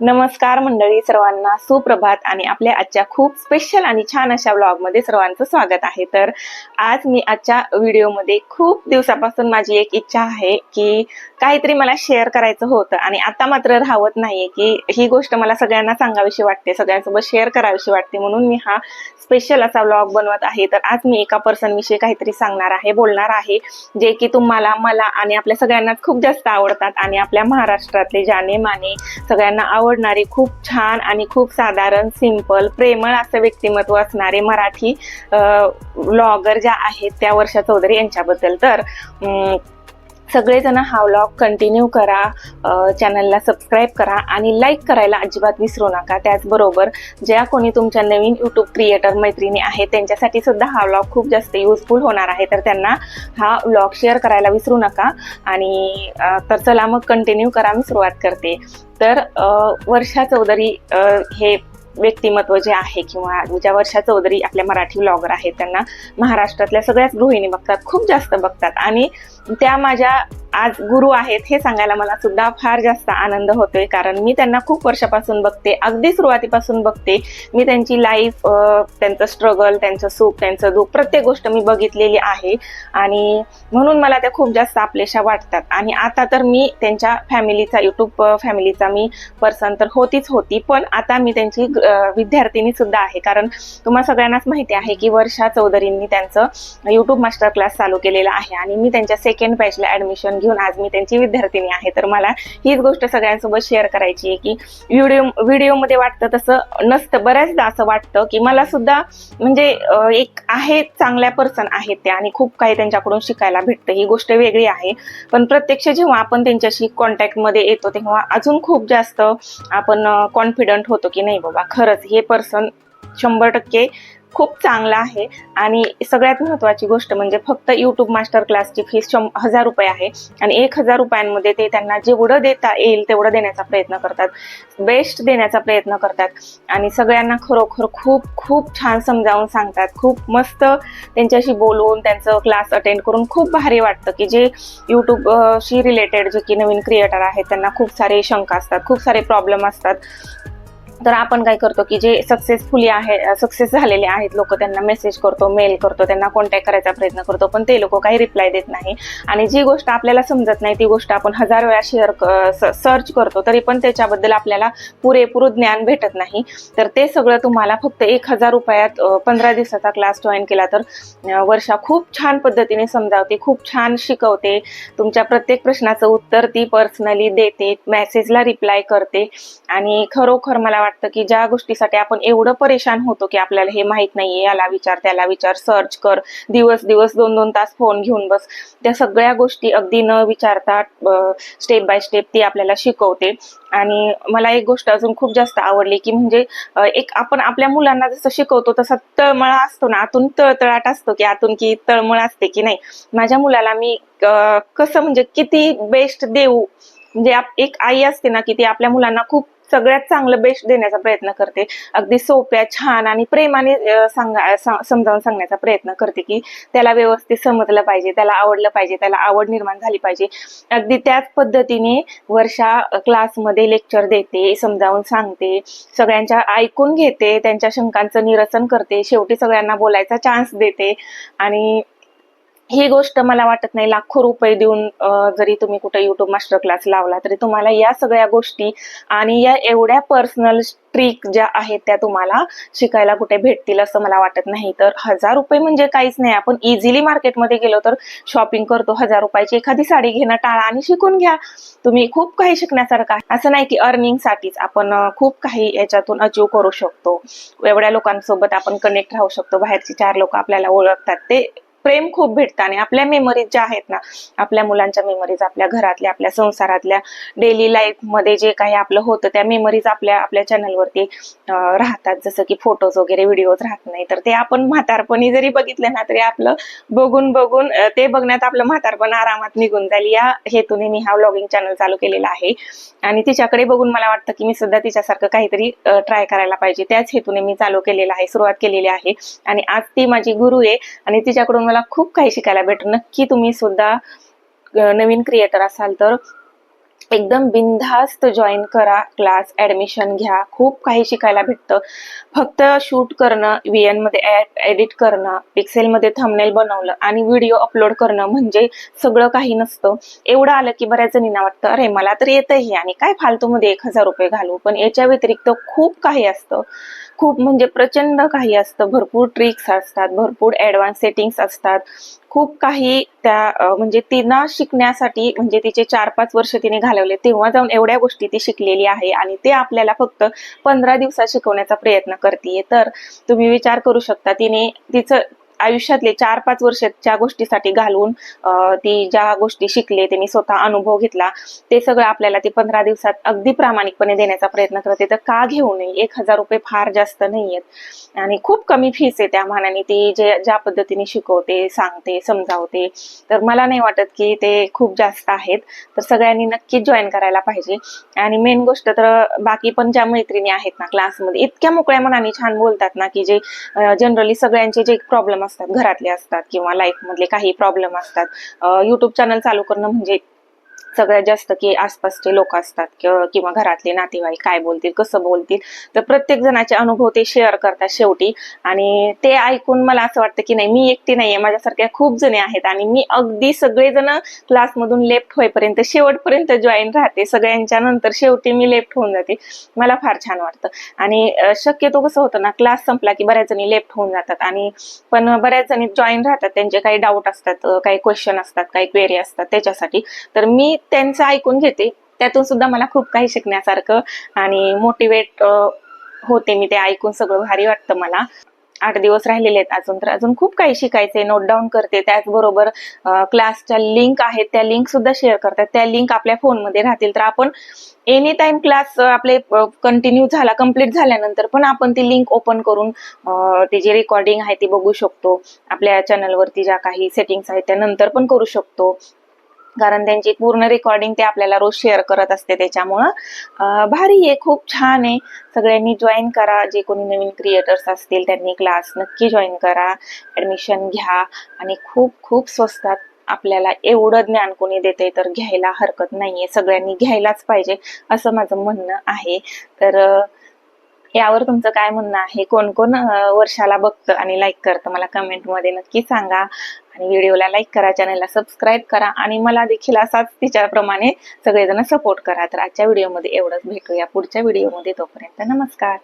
नमस्कार मंडळी सर्वांना सुप्रभात आणि आपल्या आजच्या खूप स्पेशल आणि छान अशा व्लॉगमध्ये सर्वांचं स्वागत आहे. तर आज मी आजच्या व्हिडिओमध्ये खूप दिवसापासून माझी एक इच्छा आहे की काहीतरी मला शेअर करायचं होतं आणि आता मात्र राहत नाहीये की ही गोष्ट मला सगळ्यांना सांगावीशी वाटते सगळ्यांसोबत शेअर करावीशी वाटते म्हणून मी हा स्पेशल असा व्लॉग बनवत आहे. तर आज मी एका पर्सन विषयी काहीतरी सांगणार आहे बोलणार आहे जे की तुम्हाला मला आणि आपल्या सगळ्यांनाच खूप जास्त आवडतात आणि आपल्या महाराष्ट्रातले जाणे माने सगळ्यांना आवडणारे खूप छान आणि खूप साधारण सिंपल प्रेमळ असं व्यक्तिमत्व असणारे मराठी ब्लॉगर ज्या आहेत त्या वर्षा चौधरी यांच्याबद्दल. तर सगळेजण हा व्लॉग कंटिन्यू करा चॅनलला सबस्क्राईब करा आणि लाईक करायला अजिबात विसरू नका. त्याचबरोबर ज्या कोणी तुमच्या नवीन यूट्यूब क्रिएटर मैत्रिणी आहेत त्यांच्यासाठी सुद्धा हा व्लॉग खूप जास्त युजफुल होणार आहे. तर त्यांना हा व्लॉग शेअर करायला विसरू नका आणि तर चला मग कंटिन्यू करा मी सुरुवात करते. तर वर्षा चौधरी हे व्यक्तिमत्व जे आहे किंवा ज्या वर्षा चौधरी आपल्या मराठी ब्लॉगर आहेत त्यांना महाराष्ट्रातल्या सगळ्याच गृहिणी बघतात खूप जास्त बघतात. आणि त्या माझ्या आज गुरु आहेत हे सांगायला मला सुद्धा फार जास्त आनंद होतोय. कारण मी त्यांना खूप वर्षापासून बघते अगदी सुरुवातीपासून बघते. मी त्यांची लाईफ त्यांचं स्ट्रगल त्यांचं सुख त्यांचं दुःख प्रत्येक गोष्ट मी बघितलेली आहे. आणि म्हणून मला त्या खूप जास्त आपलेशा वाटतात. आणि आता तर मी त्यांच्या फॅमिलीचा युट्यूब फॅमिलीचा मी पर्सन तर होतीच होती. पण आता मी त्यांची विद्यार्थिनी सुद्धा आहे. कारण तुम्हाला सगळ्यांनाच माहिती आहे की वर्षा चौधरींनी त्यांचं युट्यूब मास्टर क्लास चालू केलेला आहे. आणि मी त्यांच्या सेकंड बॅचला ऍडमिशन घेऊन आज मी त्यांची विद्यार्थिनी आहे. तर मला हीच गोष्ट सगळ्यांसोबत शेअर करायची आहे की व्हिडिओ व्हिडिओमध्ये वाटतं तसं नसतं. बऱ्याचदा असं वाटतं की मला सुद्धा म्हणजे एक आहे चांगल्या पर्सन आहेत त्या आणि खूप काही त्यांच्याकडून शिकायला भेटतं. ही गोष्ट वेगळी आहे. पण प्रत्यक्ष जेव्हा आपण त्यांच्याशी कॉन्टॅक्टमध्ये येतो तेव्हा अजून खूप जास्त आपण कॉन्फिडंट होतो की नाही बाबा खरंच हे पर्सन शंभर टक्के खूप चांगला आहे. आणि सगळ्यात महत्त्वाची गोष्ट म्हणजे फक्त यूट्यूब मास्टर क्लासची फीस शं हजार रुपये आहे. आणि एक हजार रुपयांमध्ये ते त्यांना जेवढं देता येईल तेवढं देण्याचा प्रयत्न करतात. बेस्ट देण्याचा प्रयत्न करतात. आणि सगळ्यांना खरोखर खूप खूप छान समजावून सांगतात. खूप मस्त त्यांच्याशी बोलून त्यांचं क्लास अटेंड करून खूप भारी वाटतं की जे यूट्यूब शी रिलेटेड जे की नवीन क्रिएटर आहेत त्यांना खूप सारे शंका असतात खूप सारे प्रॉब्लेम असतात. तर आपण काय करतो की जे सक्सेसफुली आहे सक्सेस झालेले आहेत लोक त्यांना मेसेज करतो मेल करतो त्यांना कॉन्टॅक्ट करायचा प्रयत्न करतो पण ते लोक काही रिप्लाय देत नाही. आणि जी गोष्ट आपल्याला समजत नाही ती गोष्ट आपण हजार वेळा शेअर सर्च करतो तरी पण त्याच्याबद्दल आपल्याला पुरेपूर ज्ञान भेटत नाही. तर ते सगळं तुम्हाला फक्त एक हजार रुपयात पंधरा दिवसाचा क्लास जॉईन केला तर वर्षा खूप छान पद्धतीने समजावते खूप छान शिकवते. तुमच्या प्रत्येक प्रश्नाचं उत्तर ती पर्सनली देते मेसेजला रिप्लाय करते. आणि खरोखर मला वाटतं की ज्या गोष्टीसाठी आपण एवढं परेशान होतो की आपल्याला हे माहीत नाहीये याला विचार त्याला विचार सर्च कर दिवस दिवस दोन दोन तास फोन घेऊन बस. त्या सगळ्या गोष्टी अगदी न विचारता स्टेप बाय स्टेप ती आपल्याला शिकवते. आणि मला एक गोष्ट अजून खूप जास्त आवडली की म्हणजे एक आपण आपल्या मुलांना जसं शिकवतो तसा तळमळा असतो ना आतून तळतळाट असतो की आतून की तळमळ असते की नाही. माझ्या मुलाला मी कसं म्हणजे किती बेस्ट देऊ. म्हणजे एक आई असते ना की ती आपल्या मुलांना खूप सगळ्यात चांगलं बेस्ट देण्याचा प्रयत्न करते. अगदी सोप्या छान आणि प्रेमाने सांगा सा- समजावून सांगण्याचा प्रयत्न करते की त्याला व्यवस्थित समजलं पाहिजे त्याला आवडलं पाहिजे त्याला आवड निर्माण झाली पाहिजे. अगदी त्याच पद्धतीने वर्षा क्लासमध्ये लेक्चर देते समजावून सांगते सगळ्यांच्या ऐकून घेते त्यांच्या शंकांचं निरसन करते शेवटी सगळ्यांना बोलायचा चान्स देते आणि ही गोष्ट मला वाटत नाही. लाखो रुपये देऊन जरी तुम्ही कुठे युट्यूब मास्टर क्लास लावला तरी तुम्हाला या सगळ्या गोष्टी आणि या एवढ्या पर्सनल ट्रिक ज्या आहेत त्या तुम्हाला शिकायला कुठे भेटतील असं मला वाटत नाही. तर हजार रुपये म्हणजे काहीच नाही. आपण इझिली मार्केटमध्ये गेलो तर शॉपिंग करतो हजार रुपयाची एखादी साडी घेणं टाळा आणि शिकून घ्या. तुम्ही खूप काही शिकण्यासारखं आहे. असं नाही की अर्निंगसाठीच आपण खूप काही याच्यातून अचीव करू शकतो. एवढ्या लोकांसोबत आपण कनेक्ट राहू शकतो. बाहेरची चार लोक आपल्याला ओळखतात. ते प्रेम खूप भेटतं आणि आपल्या मेमरीज ज्या आहेत ना आपल्या मुलांच्या मेमरीज आपल्या घरातल्या आपल्या संसारातल्या डेली लाईफमध्ये जे काही आपलं होतं त्या मेमरीज आपल्या आपल्या चॅनलवरती राहतात. जसं की फोटोज वगैरे व्हिडिओज राहत नाही तर ते आपण म्हातारपणी जरी बघितलं ना तरी आपलं बघून बघून ते बघण्यात आपलं म्हातारपण आरामात निघून जाईल. या हेतूने मी हा व्लॉगिंग चॅनल चालू केलेला आहे. आणि तिच्याकडे बघून मला वाटतं की मी सुद्धा तिच्यासारखं काहीतरी ट्राय करायला पाहिजे. त्याच हेतूने मी चालू केलेला आहे सुरुवात केलेली आहे. आणि आज ती माझी गुरु आहे आणि तिच्याकडून मला खूप काही शिकायला भेटेल. नक्की तुम्ही सुद्धा नवीन क्रिएटर असाल तर एकदम बिनधास्त जॉईन करा क्लास ऍडमिशन घ्या. खूप काही शिकायला भेटतं. फक्त शूट करणं VN मध्ये एडिट करणं पिक्सेलमध्ये थंबनेल बनवलं आणि व्हिडिओ अपलोड करणं म्हणजे सगळं काही नसतं. एवढं आलं की बऱ्याच जणींना वाटतं अरे मला तर येतही आणि काय फालतूमध्ये एक हजार रुपये घालू? पण याच्या व्यतिरिक्त खूप काही असतं. खूप म्हणजे प्रचंड काही असतं. भरपूर ट्रिक्स असतात भरपूर ऍडव्हान्स सेटिंग्स असतात. खूप काही त्या म्हणजे तिनं शिकण्यासाठी म्हणजे तिचे चार पाच वर्ष तिने घाल घालवले तेव्हा जाऊन एवढ्या गोष्टी ती शिकलेली आहे आणि ते आपल्याला फक्त पंधरा दिवसात शिकवण्याचा प्रयत्न करते तर तुम्ही विचार करू शकता तिने तिचं आयुष्यातले चार पाच वर्षाच्या गोष्टीसाठी घालून ती ज्या गोष्टी शिकले त्यांनी स्वतः अनुभव घेतला ते सगळं आपल्याला ते पंधरा दिवसात अगदी प्रामाणिकपणे देण्याचा प्रयत्न करते. तर का घेऊ नये? एक हजार रुपये फार जास्त नाहीयेत. आणि खूप कमी फीस आहे त्या मानाने ती जे ज्या पद्धतीने शिकवते सांगते समजावते. तर मला नाही वाटत की ते खूप जास्त आहेत. तर सगळ्यांनी नक्कीच जॉईन करायला पाहिजे. आणि मेन गोष्ट तर बाकी पण ज्या मैत्रिणी आहेत ना क्लासमध्ये इतक्या मोकळ्या मनाने छान बोलतात ना की जे जनरली सगळ्यांचे जे प्रॉब्लेम असतात घरातले असतात किंवा लाईफमधले काही प्रॉब्लेम असतात. युट्यूब चॅनल चालू करणं म्हणजे सगळ्यात जास्त की आसपासचे लोक असतात किंवा किंवा घरातले नातेवाईक काय बोलतील कसं बोलतील तर प्रत्येक जणाचे अनुभव ते शेअर करतात शेवटी. आणि ते ऐकून मला असं वाटतं की नाही मी एकटी नाहीये माझ्यासारख्या खूप जणी आहेत आणि मी अगदी सगळेजण क्लासमधून लेफ्ट होईपर्यंत शेवटपर्यंत जॉईन राहते. सगळ्यांच्या नंतर शेवटी मी लेफ्ट होऊन जाते. मला फार छान वाटतं. आणि शक्यतो कसं होतं ना क्लास संपला की बऱ्याच जणी लेफ्ट होऊन जातात. आणि पण बऱ्याच जणी जॉईन राहतात. त्यांचे काही डाऊट असतात काही क्वेश्चन असतात काही क्वेरी असतात त्याच्यासाठी. तर मी त्यांचं ऐकून घेते. त्यातून सुद्धा मला खूप काही शिकण्यासारखं आणि मोटिवेट होते मी ते ऐकून सगळं भारी वाटतं मला. आठ दिवस राहिलेले आहेत अजून तर अजून खूप काही शिकायचे नोट डाऊन करते. त्याचबरोबर क्लासच्या लिंक आहेत. त्या लिंक सुद्धा शेअर करतात. त्या लिंक आपल्या फोनमध्ये राहतील. तर आपण एनी टाइम क्लास आपले कंटिन्यू झाला कंप्लीट झाल्यानंतर पण आपण ती लिंक ओपन करून ती जी रेकॉर्डिंग आहे ती बघू शकतो. आपल्या चॅनलवरती ज्या काही सेटिंग्स आहेत त्या नंतर पण करू शकतो. कारण त्यांची पूर्ण रेकॉर्डिंग ते आपल्याला रोज शेअर करत असते त्याच्यामुळं. भारी आहे खूप छान आहे. सगळ्यांनी जॉईन करा. जे कोणी नवीन क्रिएटर्स असतील त्यांनी क्लास नक्की जॉईन करा. ऍडमिशन घ्या आणि खूप खूप स्वस्तात आपल्याला एवढं ज्ञान कोणी देते तर घ्यायला हरकत नाहीये. सगळ्यांनी घ्यायलाच पाहिजे असं माझं म्हणणं आहे. तर यावर तुमचं काय म्हणणं आहे? कोण कोण वर्षाला बघतं आणि लाईक करतं? मला कमेंटमध्ये नक्की सांगा. आणि व्हिडिओला लाईक करा चॅनलला सबस्क्राईब करा. आणि मला देखील असाच तिच्याप्रमाणे सगळेजण सपोर्ट करा. तर आजच्या व्हिडिओमध्ये एवढंच. भेटूया पुढच्या व्हिडिओमध्ये तोपर्यंत नमस्कार.